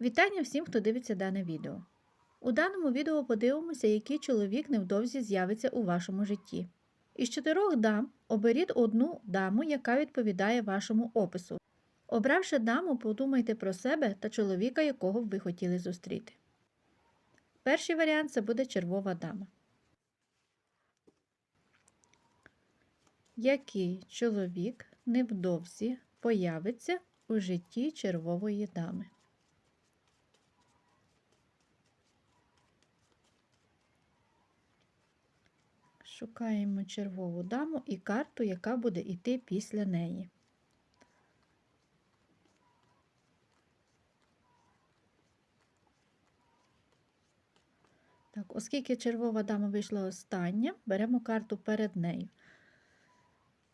Вітання всім, хто дивиться дане відео. У даному відео подивимося, який чоловік невдовзі з'явиться у вашому житті. Із чотирьох дам оберіть одну даму, яка відповідає вашому опису. Обравши даму, подумайте про себе та чоловіка, якого б ви хотіли зустріти. Перший варіант це буде червова дама. Який чоловік невдовзі появиться у житті червової дами? Шукаємо червову даму і карту, яка буде йти після неї. Так, оскільки червова дама вийшла остання, беремо карту перед нею.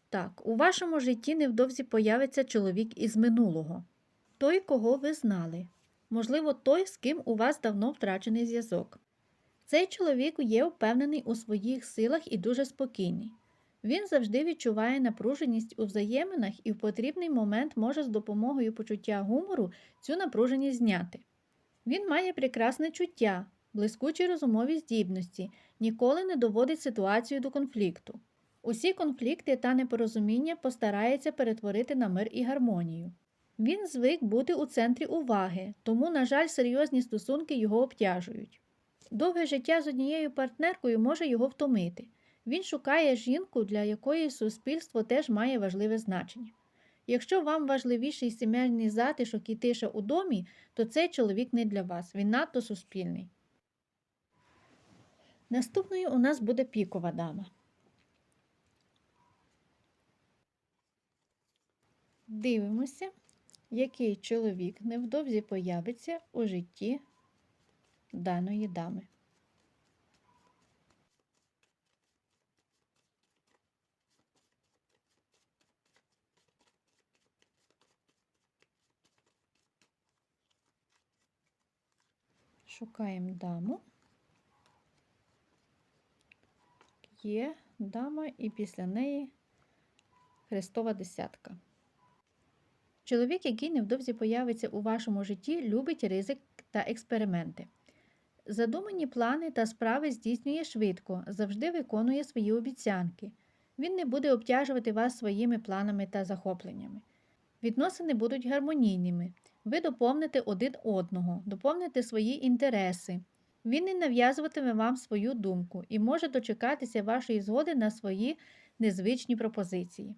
Так, у вашому житті невдовзі появиться чоловік із минулого. Той, кого ви знали. Можливо, той, з ким у вас давно втрачений зв'язок. Цей чоловік є впевнений у своїх силах і дуже спокійний. Він завжди відчуває напруженість у взаєминах і в потрібний момент може з допомогою почуття гумору цю напруженість зняти. Він має прекрасне чуття, блискучі розумові здібності, ніколи не доводить ситуацію до конфлікту. Усі конфлікти та непорозуміння постарається перетворити на мир і гармонію. Він звик бути у центрі уваги, тому, на жаль, серйозні стосунки його обтяжують. Довге життя з однією партнеркою може його втомити. Він шукає жінку, для якої суспільство теж має важливе значення. Якщо вам важливіший сімейний затишок і тиша у домі, то цей чоловік не для вас, він надто суспільний. Наступною у нас буде пікова дама. Дивимося, який чоловік невдовзі появиться у житті даної дами. Шукаємо даму. Є дама, і після неї Христова десятка. Чоловік, який невдовзі появиться у вашому житті, любить ризик та експерименти. Задумані плани та справи здійснює швидко, завжди виконує свої обіцянки. Він не буде обтяжувати вас своїми планами та захопленнями. Відносини будуть гармонійними. Ви доповните один одного, доповните свої інтереси. Він не нав'язуватиме вам свою думку і може дочекатися вашої згоди на свої незвичні пропозиції.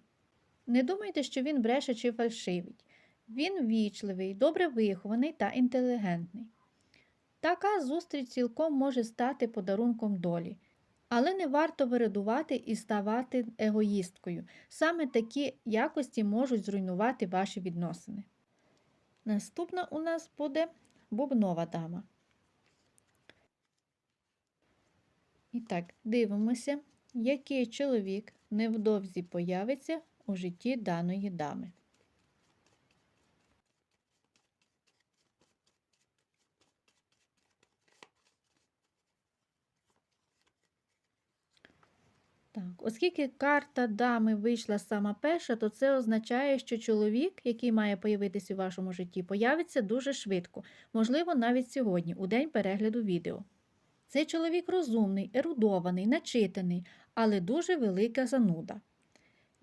Не думайте, що він бреше чи фальшивить. Він вічливий, добре вихований та інтелігентний. Така зустріч цілком може стати подарунком долі, але не варто виридувати і ставати егоїсткою. Саме такі якості можуть зруйнувати ваші відносини. Наступна у нас буде бубнова дама. І так, дивимося, який чоловік невдовзі появиться у житті даної дами. Так, оскільки карта дами вийшла сама перша, то це означає, що чоловік, який має появитися у вашому житті, появиться дуже швидко, можливо, навіть сьогодні, у день перегляду відео. Цей чоловік розумний, ерудований, начитаний, але дуже велика зануда.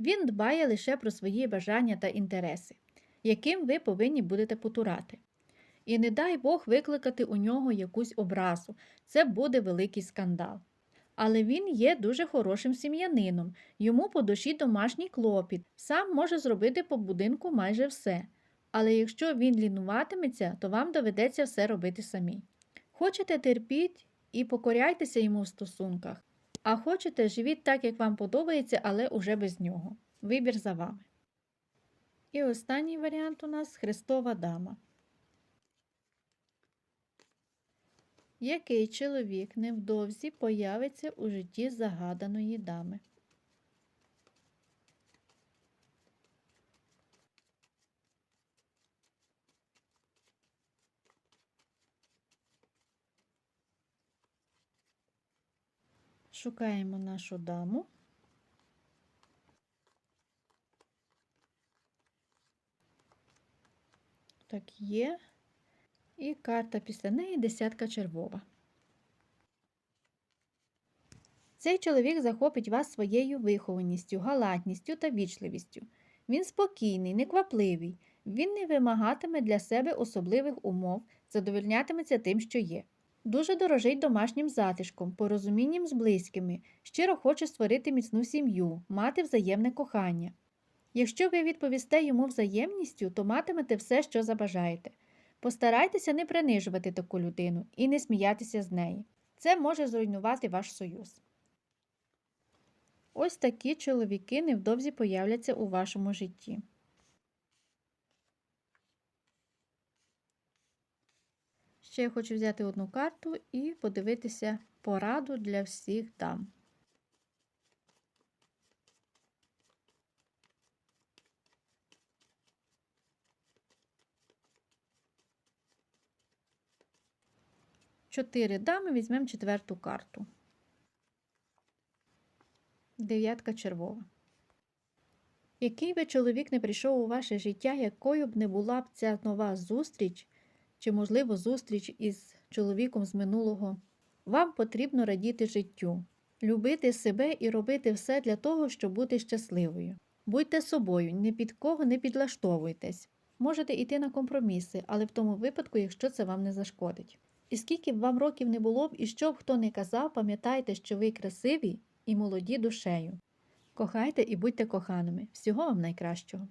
Він дбає лише про свої бажання та інтереси, яким ви повинні будете потурати. І не дай Бог викликати у нього якусь образу, це буде великий скандал. Але він є дуже хорошим сім'янином, йому по душі домашній клопіт, сам може зробити по будинку майже все. Але якщо він лінуватиметься, то вам доведеться все робити самі. Хочете терпіть і покоряйтеся йому в стосунках, а хочете живіть так, як вам подобається, але уже без нього. Вибір за вами. І останній варіант у нас Христова дама. Який чоловік невдовзі появиться у житті загаданої дами? Шукаємо нашу даму. Так, є. І карта після неї десятка червова. Цей чоловік захопить вас своєю вихованістю, галантністю та вічливістю. Він спокійний, неквапливий, він не вимагатиме для себе особливих умов, задовольнятиметься тим, що є. Дуже дорожить домашнім затишком, порозумінням з близькими, щиро хоче створити міцну сім'ю, мати взаємне кохання. Якщо ви відповісте йому взаємністю, то матимете все, що забажаєте. Постарайтеся не принижувати таку людину і не сміятися з неї. Це може зруйнувати ваш союз. Ось такі чоловіки невдовзі появляться у вашому житті. Ще я хочу взяти одну карту і подивитися пораду для всіх дам. Чотири дами, візьмемо четверту карту. Дев'ятка червова. Який би чоловік не прийшов у ваше життя, якою б не була б ця нова зустріч, чи, можливо, зустріч із чоловіком з минулого, вам потрібно радіти життю, любити себе і робити все для того, щоб бути щасливою. Будьте собою, ні під кого не підлаштовуйтесь. Можете йти на компроміси, але в тому випадку, якщо це вам не зашкодить. І скільки б вам років не було б, і що б хто не казав, пам'ятайте, що ви красиві і молоді душею. Кохайте і будьте коханими. Всього вам найкращого.